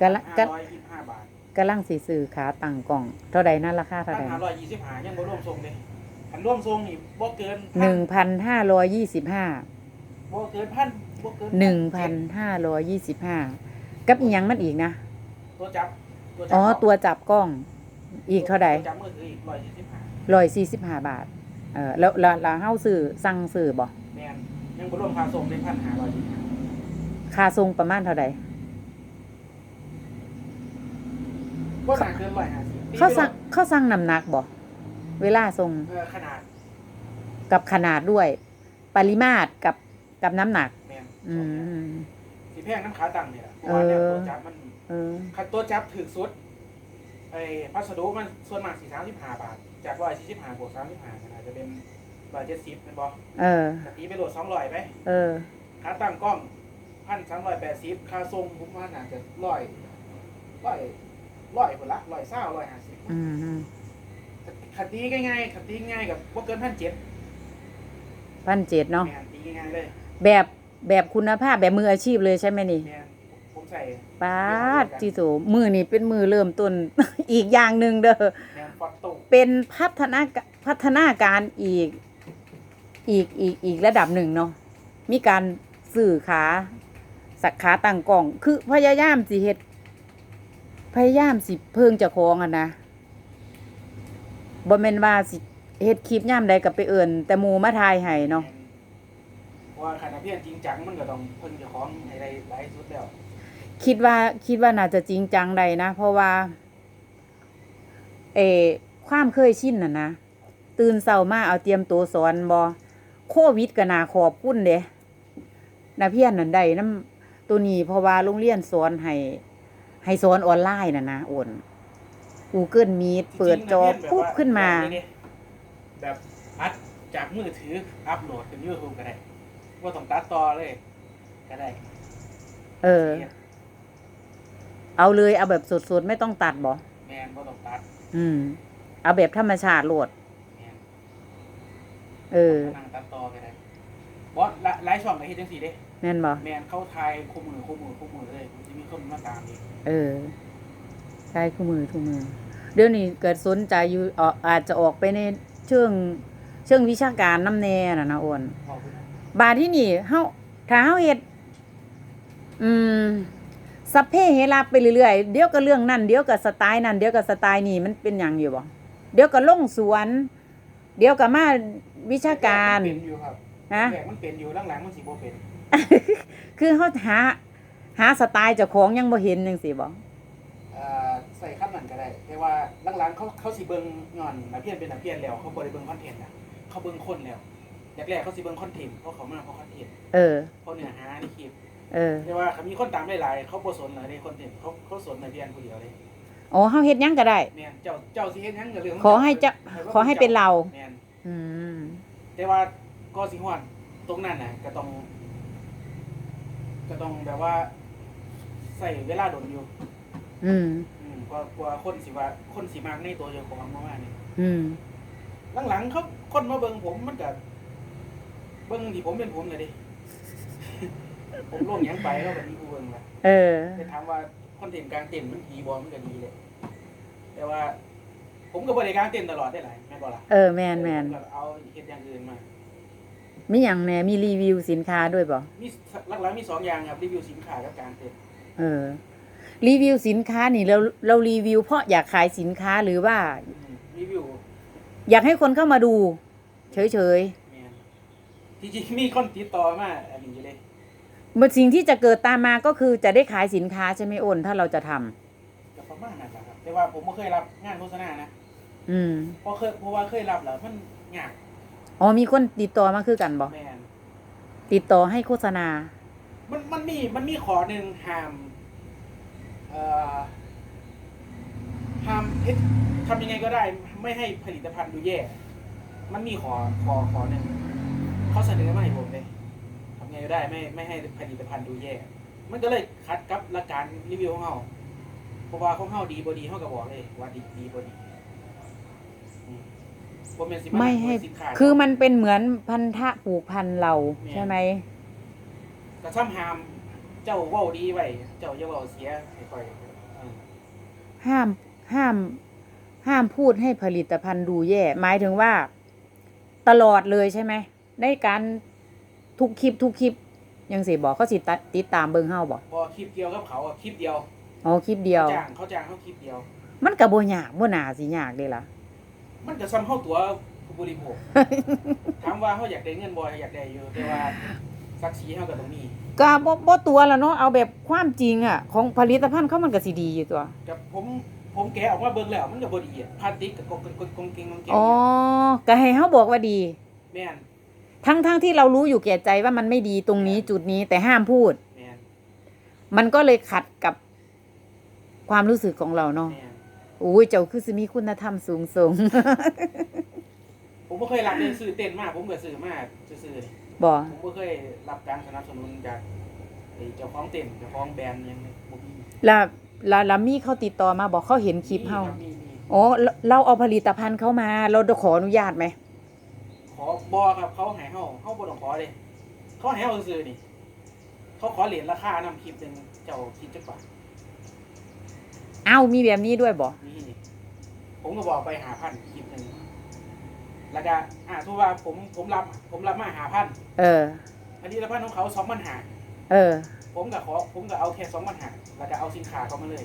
กะละกะ ห้าร้อยยี่สิบห้าบาทกำลังสิซื้อขาตั้งกล่อง เท่าใดนั่นราคาเท่าพันใดห้าร้อยยี่สิบห้ายังบ่รวมทรงเลยอันรวมทรงนี่บ่เกินหนึ่งพันห้าร้อยยี่สิบห้าบ่เกินพันบ่เกินหนึ่งพันห้าร้อยยี่สิบห้ากับอีกยังมันอีกนะ ตัวจับจับอ๋อ ตัวจับกล้อง อีกเท่าใดตัวจับมือถืออีกร้อยยี่สิบห้าร้อยสี่สิบห้าบาท เออแล้วแล้วแล้วเฮาซื้อสั่งซื้อบ่แมนยังบ่รวมค่าส่งเป็นพันห้าร้อยยี่สิบห้าค่าส่งประมาณเท่าใด บ่น่าเกินร้อยห้าสิบเขาสั่งเขาสั่งน้ำหนักบ่เวลาส่งเออขนาดกับขนาดด้วย ปริมาตรกับกับน้ำหนัก แมนอืม สีแพงน้ำขาตั้งเนี่ยแหละเพราะว่าเนี่ยเออตัวจับมันเออ คันตัวจับถือสุดไอ้พัสดุมันส่วนมากสี่สามสิบห้าบาท จากร้อยสี่สิบห้าบวกสามสิบห้าอาจจะเป็นร้อยเจ็ดสิบเป็นบอเออกตีไปโหลดสองร้อยไป เออค่าตั้งกล้องพันสามร้อยแปดสิบค่าทรงผมว่าน่าจะร้อยร้อย ร้อยคนละร้อยเศร้าร้อยห้าสิบอืมอืมขัดตีง่ายๆขัดตีง่ายกับว่าเกินพันเจ็ดพันเจ็ดเนาะแมนตีง่ายๆเลยแบบแบบคุณภาพแบบมืออาชีพเลยใช่ไหมนี่แมนผมใส่ป้าดจีโสมือนี่เป็นมือเริ่มต้นอีกอย่างหนึ่งเด้อแมนฟอตตุเป็นพัฒนาพัฒนาการอีกอีกอีกอีกระดับหนึ่งเนาะมีการสื่อขาสักขาตั้งกล่อง คือพยายามสิเฮ็ด พยายามสิเพิ่งเจะคองอะนะบ่แม่นว่าสิเฮ็ดคลิปย่ามใดก็ไปเอิ่นแต่หมูมาทายให้เนาะเพราะว่าขนาดเพี้ยนจริงจังมันก็ต้องเพิ่งเจะของให้ได้หลายสุดแล้วคิดว่าคิดว่าน่าจะจริงจังใดนะ เพราะว่า เออความเคยชินน่ะนะตื่นเช้ามาเอาเตรียมตัวสอนบอโควิดก็น่าขอบคุณเด้นาเพียนนั่นได้นํตัวนี้เพราะว่าโรงเรียนสอนให้ ให้สอนออนไลน์น่ะนะโอน Google Meet เปิดจอปุ๊บขึ้นมา แบบอัดจากมือถืออัพโหลดเป็นยูทูบก็ได้ว่าต้องตัดต่อเลย ก็ได้ เออ เอาเลยเอาแบบสดๆ ไม่ต้องตัดบอแมนว่าต้องตัด อืม เอาแบบธรรมชาติโหลดแมนเออนั่งตัดต่อก็ได้บอสไลฟ์ช่องก็เฮ็ดจังซี่เด้ แม่นบอแมนเข้าทายคู่มือคู่มือคู่มือเลยมันจะมีคนมาตามอีกเออใช้คู่มือทุกมือ เดี๋ยวนี้เกิดสนใจอยู่เอ่ออาจจะออกไปในเชิงเชิงวิชาการน้ำแน่น่ะนะโอนขอบคุณนะบาดที่นี่เฮาถ้าเฮาเฮ็ดอืมสัพเพเฮลาไปเรื่อยๆเดี๋ยวก็เรื่องนั่นเดี๋ยวก็สไตล์นั่นเดี๋ยวก็สไตล์นี่มันเป็นหยังอยู่บ่เดี๋ยวก็ลงสวน เดี๋ยวก็มาวิชาการมันเป็นอยู่ครับฮะ แรกมันเป็นอยู่หลังๆมันสิบ่เป็น คือเฮาหา หาสไตล์เจ้าของยังบ่เห็นจังซี่บ่เอ่อใส่ขั้นนั้นก็ได้แต่ว่าหลังๆเขาเขาสิเบิ่งย้อนนักเพียนเป็นนักเพียนแล้วเขาบ่ได้เบิ่งคอนเทนต์นะเขาเบิ่งคนแล้วแรกๆเขาสิเบิ่งคอนเทนต์เพราะเขามาเพราะคอนเทนต์เออเพราะเนื้อหาในคลิปเออแต่ว่าเขามีคนตามหลายๆเขาบ่สนเลยในคอนเทนต์เขาเขาสนนักเพียนผู้เดียวเลยอ๋อเฮาเฮ็ดหยังก็ได้แม่นเจ้าเจ้าสิเฮ็ดหยังก็เรื่องขอให้เจ้าขอให้เป็นเราแม่นอืมแต่ว่าก็สิฮอดตรงนั้นน่ะก็ต้อง ก็ต้องแบบว่าใส่เวลาโดนอยู่อืม อืมกว่ากว่าคนสิว่าคนสิมากในตัวเจ้าของมากๆนี่อืม หลังๆเขาคนมาเบิ่งผมมันก็เบิ่งที่ผมเป็นผมเลยดิ ผมลงหยังไปแล้วแบบนี้กูเบิ่งละ เออ แต่ถามว่าคอนเทนต์กลางเต็นท์มันดีบอมันก็ดีเลย แต่ว่า ผมก็บริการเต็นท์ตลอดได้หลายแม่นบ่ล่ะเออ แมนแมนก็เอาเฮ็ดอย่างอื่นมา มีหยังแหน่มีรีวิวสินค้าด้วยบ่มีหลักๆมีสองอย่างครับรีวิวสินค้ากับกลางเต็นท์เออ รีวิวสินค้านี่เราเรารีวิว เพราะอยากขายสินค้าหรือว่าอืมรีวิวอยากให้คนเข้ามาดู เฉยแม่นที่จริงมีคนติดต่อมาอันนี้อยู่เลยๆมันสิ่งที่จะเกิดตามมาก็คือจะได้ขายสินค้าใช่ไหมโอนถ้าเราจะทำก็ประมาณนั้นแหละครับแต่ว่าผมบ่เคยรับงานโฆษณานะอืมเพราะเคยเพราะว่าเคยรับแล้วมันยาก อ๋อมีคนติดต่อมาคือกันบ่แม่นติดต่อให้โฆษณา มันมันมีมันมีขอหนึ่งห้ามเอ่อห้ามเอ๊ะทำยังไงก็ได้ ไม่ให้ผลิตภัณฑ์ดูแย่ มันมีขอขอขอหนึ่งเขาเสนอมาให้ผมเลยทำยังไงก็ได้ไม่ไม่ให้ผลิตภัณฑ์ดูแย่ มันก็เลยคัดกับหลักการรีวิวของเขาเพราะว่าของเขาดีบดีเขาก็บอกเลยว่าดีดีบดีอืม บ่แม่นสิาไม่ให้สินค้าคือมันเป็นเหมือนพันธะผูกพันเราใช่ไหม กระช่ำหาม เจ้าเว้าดีไว้ เจ้าอย่าเว้าเสียให้ค่อยเออห้ามห้ามห้ามพูดให้ผลิตภัณฑ์ดูแย่ หมายถึงว่า ตลอดเลยใช่ไหมในการทุกคลิปทุกคลิปยังสิบอกเขาสิตะติดตามเบิ่งเฮาบอกพอคลิปเดียวกับเขาอะคลิปเดียวอ๋อคลิปเดียวเขาจ้างเขาจ้างเขาคลิปเดียวมันก็บ่ยากบ่น่าสิยากเด้ล่ะ มันจะซ้ำเข้าตัวผู้บริโภค ถามว่าเขาอยากได้เงินบ่อยากได้อยู่แต่ว่าสักสีเขาก็ต้องมีก็บ่บ่ตัวละเนาะเอาแบบความจริงอะของผลิตภัณฑ์เขามันก็สิดีอยู่ตัวกับผมผมแกะออกมาเบิ่งแล้วมันก็บ่ดีอะพลาสติกกับกงกงกงเกงกงเกงอ๋อก็ให้เฮาบอกว่าดี แม่นทั้งทั้งที่เรารู้อยู่แก่ใจว่ามันไม่ดีตรงนี้จุดนี้แต่ห้ามพูด แม่นมันก็เลยขัดกับความรู้สึกของเราเนาะแม่น อุ้ยเจ้าคือสิมีคุณธรรมสูงส่งผมบ่เคยรับเงินซื้อเต้นมาผมก็ซื้อมาซื้อๆนี่บ่ ผมบ่เคยรับการสนับสนุนจากไอ้เจ้าของเต้นเจ้าของแบรนด์หยังเลยบ่มีแล้วแล้วแล้วมีเขาติดต่อมาบอกเขาเห็นคลิปเฮาครับมีมีอ๋อเราเราเอาผลิตภัณฑ์เขามา เราจะขออนุญาตไหม ขอบ่ครับเขาให้เฮาเฮาบ่ต้องขอเลยเขาให้เฮาซื้อๆนี่ เขาขอเหรียญราคานำคลิปหนึงเจ้าคิดจักบาทเอ้ามีแบบนี้ด้วยบ่ นี่ผม ก็บอกไปหาพันคลิปหนึ่งแล้วก็อ่าทุกว่าผมผมรับ ผมรับมาหาพันเออ อันนี้ละพันของเขาสองพันหาเออ ผมก็ขอผมก็เอาแค่สองพันหาแล้วก็เอาสินค้าเขามาเลย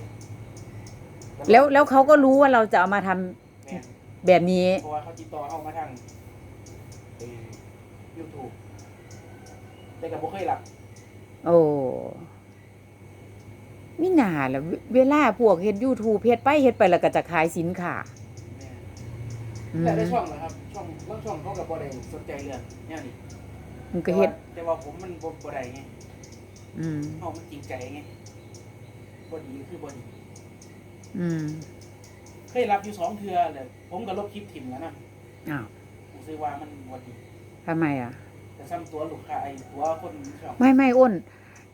แล้วแล้วเขาก็รู้ว่าเราจะเอามาทำแม่นแบบนี้ เพราะว่าเขาติดต่อเอามาทางยูทูบแต่ก็บ่เคยรับโอ้มิน่าล่ะเวเวลาพวกเฮ็ด YouTube เฮ็ดไปเฮ็ดไปแล้วก็จะขายสินค้า แม่นอืมแต่ได้ช่องเหรอครับ ช่องบางช่องเขาก็บ่ได้สนใจเรื่องแนวนี้มันก็เฮ็ดแต่ว่าผมมันบ่บ่ได้ไงอืมเฮามันจริงใจไงบ่ดีคือบ่ดีอืมเคยรับอยู่สองเทือเลยผมก็ลบคลิปถิ่มแล้วนะอ้าวผมซื้อว่ามันวันดีทำไมอะแต่ซ้ำตัวลูกค้าไอ้ตัวคนชอบไม่ไม่อ้น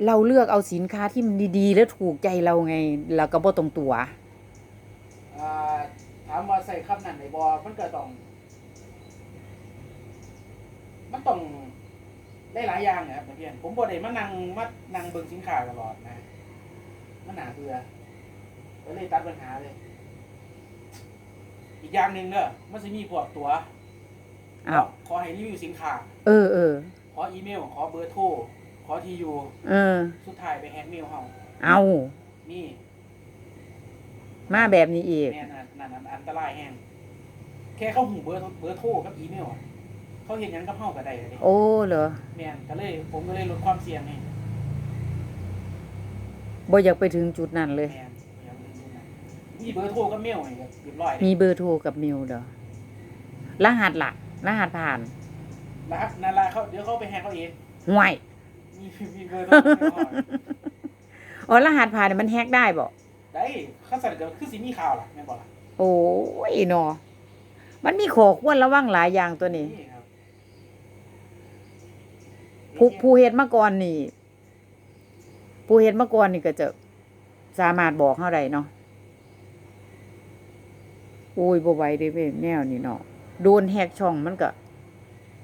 เราเลือกเอาสินค้าที่มันดีๆ แล้วถูกใจเราไง แล้วก็บ่ตรงตัวอ่าถามว่าใส่คำนั้นในบอมันก็ต้อง มันต้องได้หลายอย่างนะครับนักเรียนผมบ่ได้มานั่งมานั่งเบิ่งสินค้าตลอดนะมันหนาเบื่อก็เลยตัดปัญหาเลย อีกอย่างหนึ่งเนอะมันจะมีพวกตัวอ้าวขอให้รีวิวสินค้าเออเออขออีเมล ขอเบอร์โทร ขอที่อยู่เออ สุดท้ายไปแฮกเมลเฮาเอานี่ มาแบบนี้อีกแม่นอันนั่นอันอันตรายแฮงแค่เขาหูเบอร์โทรเบอร์โทรกับอีเมลอะเขาเห็นหยังกับเฮาก็ได้เลยโอ้เหรอแม่นก็เลยผมก็เลยลดความเสี่ยงให้บ่อยากไปถึงจุดนั้นเลย แม่นพยายามลดนะมีเบอร์โทรกับเมลนี่ก็เรียบร้อยเลยมีเบอร์โทรกับมิวเด้อรหัสหลักรหัสผ่านแล้วนั่นล่ะเขาเดี๋ยวเขาไปแฮกเขาเองห่วยมีมีเบอร์โทรกับเมลเขาอ๋อรหัสผ่านเนี่ยมันแฮกได้บ่ ได้ขั้นสันก็คือสิมีข่าวล่ะแม่นบ่ล่ะโอ้ยเนาะมันมีขอควรระวังหลายอย่างตัวนี้ นี่ครับผู้ผู้เฮ็ดมาก่อนนี่ ผู้เฮ็ดมาก่อนนี่ก็จะสามารถบอกเฮาได้เนาะโอ้ยบ่ไหวเด้เว้ยแนวนี้เนาะโดนแฮกช่องมันก็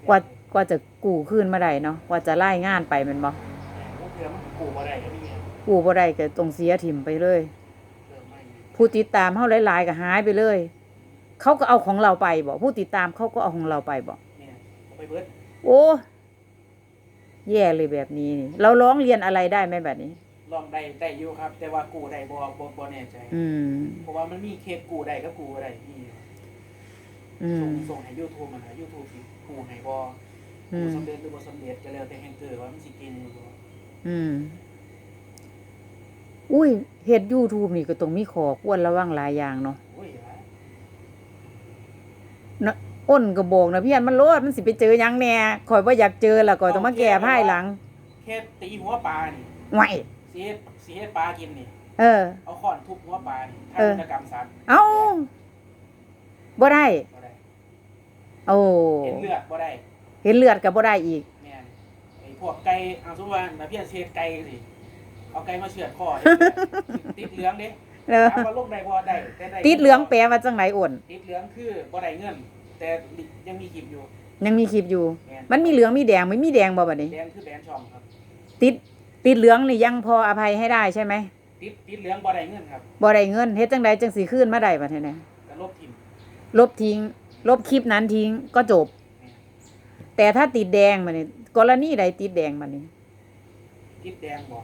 กว่ากว่าจะกู้คืนมาได้เนาะกว่าจะรายงานไปแมันบ่ แม่นบางเทื่อมันกูบ่ได้ก็มีอะกู้บ่ได้ก็ต้องเสียถิ่มไปเลยเติมมาอีก ผู้ติดตามเฮาหลายๆก็หายไปเลย เขาก็เอาของเราไปบ่ผู้ติดตามเขาก็เอาของเราไปบ่เนี่ยเอาไปเบิดโอ้แย่เลยแบบนี้นี่เราร้องเรียนอะไรได้ไหมแบบนี้ ลองได้ได้อยู่ครับ แต่ว่ากูได้บ่บ่บ่แน่ใจอืม เพราะว่ามันมีเคสกูได้กับกูบ่ได้นี่อืส่มงส่งให้ YouTube มันนะ YouTube สิกูให้บ่อืกูม สำเร็จหรือบ่สำเร็จก็แล้วแต่แฮงเกอร์ว่ามันสิกินหรือบ่อืม อุ้ยเฮ็ด YouTube นี่ก็ต้องมีขอควรระวังหลายอย่างเนาะโอ้ยหลายนะอ้นก็บอกนะพี่อันมันโลดมันสิไปเจอหยังแหน่ข่อยบ่อยากเจอแล้วก็ต้องมาแก้ภายหลังแค่ตีหัวปลานี่ไหวสิเฮ็ดสิเฮ็ดปลากินนี่ เออ เอาค้อนทุบหัวปลานี่เออทำกิจกรรมสัตว์เอ้าบ่ได้ บ่ได้โอ้เห็นเลือดบ่ได้ เห็นเลือดก็บ่ได้อีกแม่นไอ้พวกไก่เอาสมมุติว่านาเพียนเศษไก่สิ เอาไก่มาเฉือดคอเห็นเลือดติดเหลืองเด้เออถามว่าลงได้บ่ได้แต่ได้ติดเหลืองแปลว่าจังไหนอ้นติดเหลืองคือบ่ได้เงิน แต่ยังมีคลิปอยู่ ยังมีคลิปอยู่ แม่น มันมีเหลืองมีแดงไม่มีแดงบ่บัดนี้ แดงคือแบนช่องครับติดติดเหลืองนี่ยังพออภัยให้ได้ใช่ไหมติดติดเหลืองบ่ได้เงินครับบ่ได้เงินเฮ็ดจังใดจังสิคืนมาได้บัดนี้นะก็ลบทิมลบทิ้ง ลบคลิปนั้นทิ้งก็จบ แต่ถ้าติดแดงบัดนี้กรณีใดติดแดงบัดนี้ ติดแดงบ่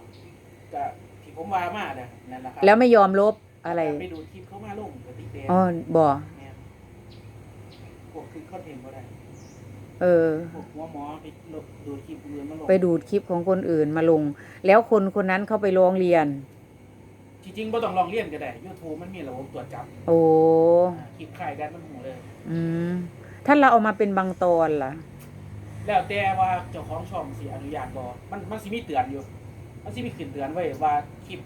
ก็ที่ผมว่ามาเนี่ยนั่นแหละครับแล้วไม่ยอมลบอะไรไปดูคลิปเขามาลงก็ติดแดงอ๋อบ่แม่นพวกคือคอนเทนต์บ่ได้เออพวกหัวหมอไปลบดูคลิปเรือนมาลงไปดูดคลิปของคนอื่นมาลง แล้วคนคนนั้นเขาไปร้องเรียนที่จริงบ่ต้องลองเรียนก็ได้ YouTube มันมีระบบตรวจจับ โอ้คลิปคล้ายกันมันหูเลย อืมถ้าเราเอามาเป็นบางตอนล่ะ แล้วแต่ว่าเจ้าของช่องสิอนุญาตบ่มันมันสิมีเตือนอยู่ มันสิมีขึ้นเตือนไว้ว่าคลิป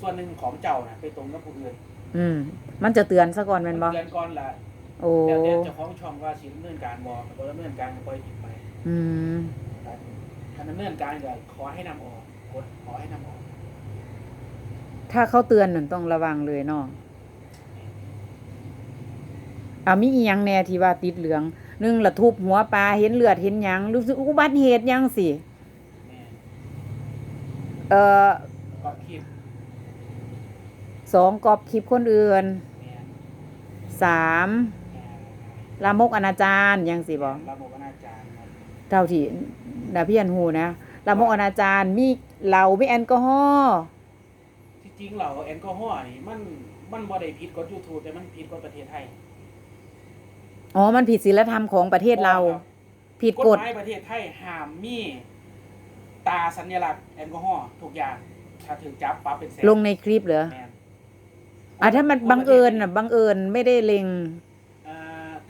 ส่วนหนึ่งของเจ้าน่ะไปตรงกับผู้อื่นอืม มันจะเตือนซะก่อนแม่นบ่เตือนก่อนล่ะโอ้แล้วแต่เจ้าของช่องว่าสิดำเนินการบ่บ่ดำเนินการก็ปล่อยคลิปไปอืมถ้าดำเนินการก็ขอให้นำออกกดขอให้นำออกถ้าเขาเตือนนั่นต้องระวังเลยเนาะอ่ามีอีหยังแน่ที่ว่าติดเหลืองหนึ่งละทุบหัวปลาเห็นเลือดเห็นหยังรู้สึกอุบัติเหตุหยังสิแม่ เอ่อก็คลิปสองกอบคลิปคนอื่นแม่สามลามกอนาจารยังสิบอกระบบอนาจารครับเท่าที่ดาพี่อันหูนะลามกอนาจารมีเหล้ามีแอลกอฮอล์ที่จริงเราแอลกอฮอล์นี่มันมันบ่ได้ผิดกฎ YouTube แต่มันผิดกฎประเทศไทยอ๋อมันผิดศีลธรรมของประเทศเราครับผิดกกฎฎหมายประเทศไทยห้ามมี ตาสัญลักษณ์แอลกอฮอล์ทุกอย่างถ้าถึงจับปรับเป็นแสนลงในคลิปเหรอแม่นอะถ้ามันบังเอิญน่ะบังเอิญไม่ได้เล็งอ่า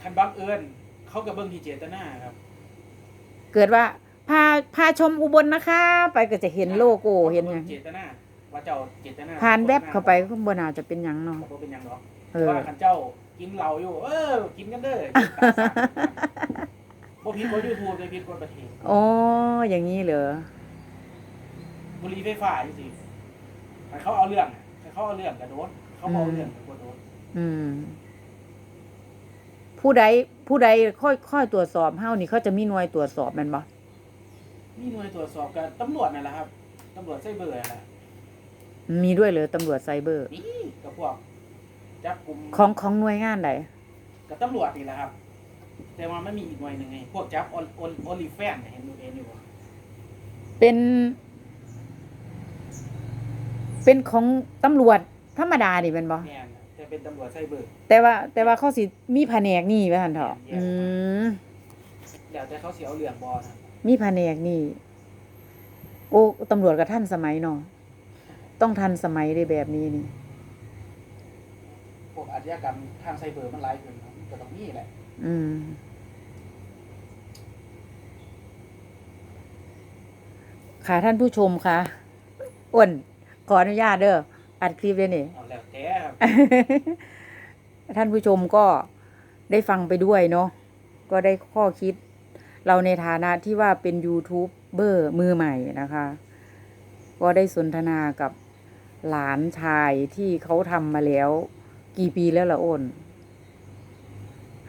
คันบังเอิญเขาก็เบิ่งที่เจตนาครับ เกิดว่าพาพาชมอุบลนะคะ ไปก็จะเห็นโลโก้เห็นหยังเจตนาว่าเจ้าเจตนาผ่านแวบเข้าไปก็บ่น่าจะเป็นหยังเนาะก็บ่เป็นหยังหรอกเออว่าคันเจ้ากินเหล้าอยู่ เออ กินกันเด้อตาสั่นบ่ผิดกฎ YouTube แต่ผิดกฎประเทศอ๋ออย่างนี้เหรอ บุหรี่ไฟฟ้าจังซี่ถ้าเขาเอาเรื่องถ้าเขาเอาเรื่องก็โดนเขาบ่เอาเรื่องก็บ่โดนอืม ผู้ใดผู้ใดค่อยค่อยตรวจสอบเฮานี่เขาจะมีหน่วยตรวจสอบแมันบ่มีหน่วยตรวจสอบกับตำรวจนั่นแหละครับตำรวจไซเบอร์นั่นแหละมีด้วยเหรอตำรวจไซเบอร์ นี่กับพวกจับกลุ่มของของหน่วยงานใดกับตำรวจนี่แหละครับ แต่ว่ามันมีอีกหน่วยหนึ่งไงพวกจับโอโอโอลิแฟนเห็นอยู่เห็นอยู่บ่เป็น เป็นของตำรวจธรรมดานี่เป็นบ่แม่นแต่เป็นตำรวจไซเบอร์แต่ว่า แต่ว่าเขาสิมีแผนกนี่ว่าซั่นเถาะอืมแล้วแต่เขาเสียเอาเรื่องบอนะมีแผนกนี่ โอ้ตำรวจกับท่านสมัยเนาะต้องทันสมัยได้แบบนี้นี่ พวกอาชญากรรมทางไซเบอร์มันหลายขึ้นครับมันก็ต้องมีแหละอืม ค่ะท่านผู้ชมคะอ้วน ขออนุญาตเด้ออัดคลิปเลยนี่ เอาแล้วแต่ครับท่านผู้ชมก็ได้ฟังไปด้วยเนาะก็ได้ข้อคิด เราในฐานะที่ว่าเป็นยูทูบเบอร์มือใหม่นะคะ ก็ได้สนทนากับหลานชายที่เขาทำมาแล้ว กี่ปีแล้วล่ะอ้น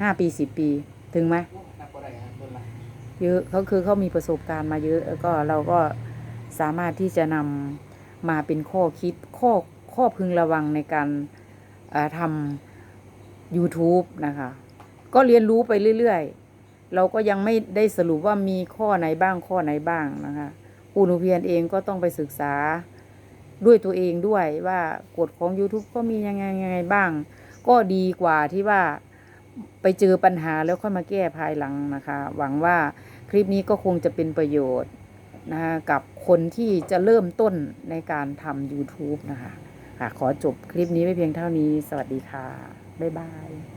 ห้าปีสิบปี ถึงไหมโอ้นักบ่ได้ครับเบิ่งละเยอะเขาคือเขามีประสบการณ์มาเยอะแล้วก็เราก็สามารถที่จะนำ มาเป็นข้อคิดข้อข้อพึงระวังในการทำ YouTube นะคะ ก็เรียนรู้ไปเรื่อยๆ เราก็ยังไม่ได้สรุปว่ามีข้อไหนบ้างข้อไหนบ้างนะคะปูนูเพียนเองก็ต้องไปศึกษาด้วยตัวเองด้วยว่ากฎของ YouTube ก็มียังไงยังไงบ้าง ก็ดีกว่าที่ว่าไปเจอปัญหาแล้วค่อยมาแก้ภายหลังนะคะ หวังว่าคลิปนี้ก็คงจะเป็นประโยชน์ นะคะกับคนที่จะเริ่มต้นในการทำ YouTube นะคะ ค่ะ ขอจบคลิปนี้ไว้เพียงเท่านี้ สวัสดีค่ะ บ๊ายบาย